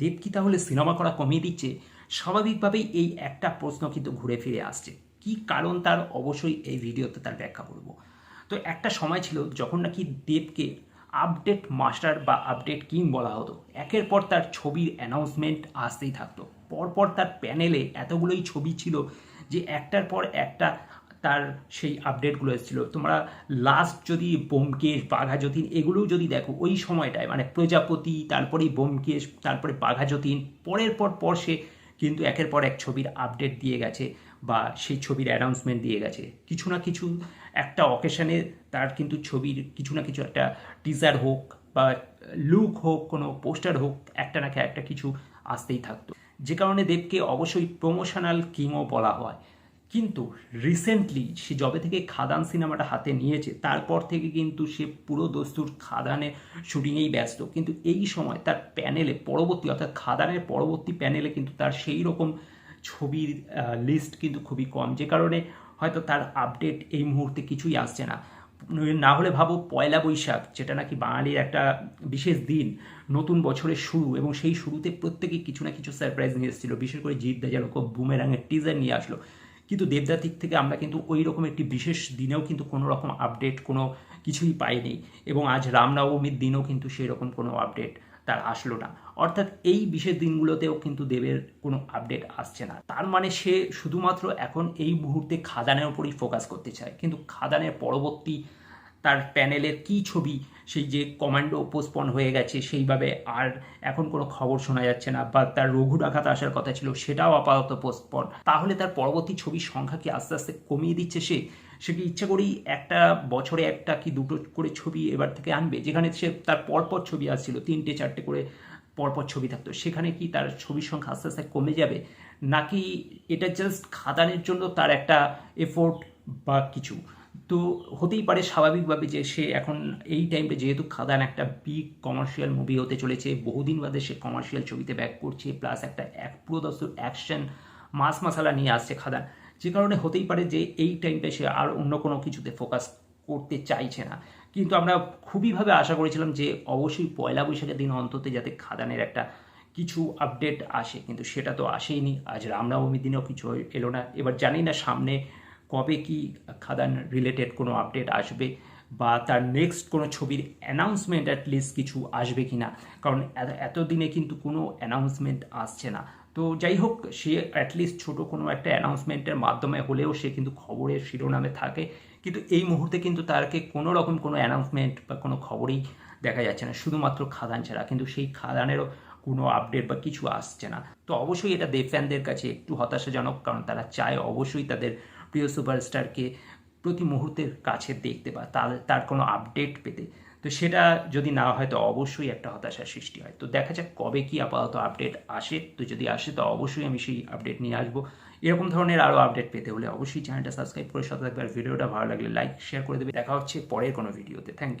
দেব কি তাহলে সিনেমা করা কমিয়ে দিচ্ছে, স্বাভাবিকভাবেই এই একটা প্রশ্ন কিন্তু ঘুরে ফিরে আসছে। কি কারণ তার? অবশ্যই এই ভিডিওতে তার ব্যাখ্যা করব। তো একটা সময় ছিল যখন নাকি দেবকে আপডেট মাস্টার বা আপডেট কিং বলা হতো। একের পর তার ছবির অ্যানাউন্সমেন্ট আসতেই থাকতো। পরপর তার প্যানেলে এতগুলোই ছবি ছিল যে একটার পর একটা তার সেই আপডেটগুলো এসেছিল। তোমরা লাস্ট যদি বোমকেশ বাঘা যতীন এগুলোও যদি দেখো, ওই সময়টায় মানে প্রজাপতি তারপরেই বোমকেশ তারপরে বাঘা যতীন, পরের পর পর সে কিন্তু একের পর এক ছবির আপডেট দিয়ে গেছে বা সেই ছবির অ্যানাউন্সমেন্ট দিয়ে গেছে। কিছু না কিছু একটা অকেশনে তার কিন্তু ছবির কিছু না কিছু একটা টিজার হোক বা লুক হোক, কোনো পোস্টার হোক, একটা না একটা কিছু আসতেই থাকতো। যে কারণে দেবকে অবশ্যই প্রমোশনাল কিংও বলা হয়। কিন্তু রিসেন্টলি সে যবে থেকে খাদান সিনেমাটা হাতে নিয়েছে, তারপর থেকে কিন্তু সে পুরো দস্তুর খাদানে শুটিংয়েই ব্যস্ত। কিন্তু এই সময় তার প্যানেলে পরবর্তী, অর্থাৎ খাদানের পরবর্তী প্যানেলে কিন্তু তার সেই রকম ছবির লিস্ট কিন্তু খুবই কম, যে কারণে হয়তো তার আপডেট এই মুহূর্তে কিছুই আসছে না। না হলে ভাবো পয়লা বৈশাখ, যেটা নাকি বাঙালির একটা বিশেষ দিন, নতুন বছরের শুরু, এবং সেই শুরুতে প্রত্যেকেই কিছু না কিছু সারপ্রাইজ নিয়ে এসেছিল। বিশেষ করে জিৎ দা যেরকম বুমেরাঙের টিজার নিয়ে আসলো। কিন্তু দেবদার দিক থেকে আমরা কিন্তু ওই রকম একটি বিশেষ দিনেও কিন্তু কোনো রকম আপডেট কোনো কিছুই পাইনি এবং আজ রামনবমীর দিনেও কিন্তু সেই রকম কোনো আপডেট তার আসলো না। অর্থাৎ এই বিশেষ দিনগুলোতেও কিন্তু দেবের কোনো আপডেট আসছে না। তার মানে সে শুধুমাত্র এখন এই মুহূর্তে খাদানের ওপরই ফোকাস করতে চায়। কিন্তু খাদানের পরবর্তী তার প্যানেলের কি ছবি, সেই যে কমান্ডো পোস্টপন হয়ে গেছে, সেইভাবে আর এখন কোনো খবর শোনা যাচ্ছে না বা তার রঘু ডাকাত আসার কথা ছিল, সেটাও আপাতত পোস্টপন। তাহলে তার পরবর্তী ছবির সংখ্যা কি আস্তে আস্তে কমিয়ে দিচ্ছে সে? সে কি ইচ্ছা করেই একটা বছরে একটা কি দুটো করে ছবি এবার থেকে আনবে? যেখানে সে তার পরপর ছবি আসছিল, তিনটে চারটে করে পরপর ছবি থাকতো, সেখানে কি তার ছবির সংখ্যা আস্তে আস্তে কমে যাবে? নাকি এটা জাস্ট খাদানের জন্য তার একটা এফোর্ট বা কিছু? তো হতেই পারে স্বাভাবিকভাবে যে সে এখন এই টাইমে যেহেতু খাদান একটা বিগ কমার্শিয়াল মুভি হতে চলেছে, বহুদিন বাদে সে কমার্শিয়াল ছবিতে ব্যাক করছে প্লাস একটা এক, পুরো দস্তর অ্যাকশন মাস মশালা নিয়ে আসছে খাদান। যে কারণে হতেই পারে যে এই টাইমটা সে আর অন্য কোনো কিছুতে ফোকাস করতে চাইছে না। কিন্তু আমরা খুবইভাবে আশা করেছিলাম যে অবশ্যই পয়লা বৈশাখের দিন অন্তত যাতে খাদানের একটা কিছু আপডেট আসে, কিন্তু সেটা তো আসেইনি। আজ রামনবমীর দিনেও কিছু এলো না। এবার জানি না সামনে কবে কি খাদান রিলেটেড কোনো আপডেট আসবে বা তার নেক্সট কোনো ছবির অ্যানাউন্সমেন্ট অ্যাটলিস্ট কিছু আসবে কি না কারণ এতদিনে কিন্তু কোনো অ্যানাউন্সমেন্ট আসছে না। তো যাই হোক, সে অ্যাটলিস্ট ছোটো কোনো একটা অ্যানাউন্সমেন্টের মাধ্যমে হলেও সে কিন্তু খবরের শিরোনামে থাকে। কিন্তু এই মুহূর্তে কিন্তু তারকে কোনো রকম কোনো অ্যানাউন্সমেন্ট বা কোনো খবরই দেখা যাচ্ছে না, শুধুমাত্র খাদান ছাড়া। কিন্তু সেই খাদানেরও কোনো আপডেট বা কিছু আসছে না। তো অবশ্যই এটা দেব ফ্যানদের কাছে একটু হতাশাজনক, কারণ তারা চায় অবশ্যই তাদের প্রিয় সুপারস্টারকে প্রতি মুহূর্তের কাছে দেখতে বা তার তার কোনো আপডেট পেতে। তো সেটা যদি না হয়, তো অবশ্যই একটা হতাশার সৃষ্টি হয়। তো দেখা যাক কবে কি আপাতত আপডেট আসে। তো যদি আসে, তো অবশ্যই আমি সেই আপডেট নিয়ে আসব। এরকম ধরনের আরও আপডেট পেতে হলে অবশ্যই চ্যানেলটা সাবস্ক্রাইব করে সাথে থাকবে। আর ভিডিওটা ভালো লাগলে লাইক, শেয়ার করে দেবে। দেখা হচ্ছে পরের কোনো ভিডিওতে। Thank you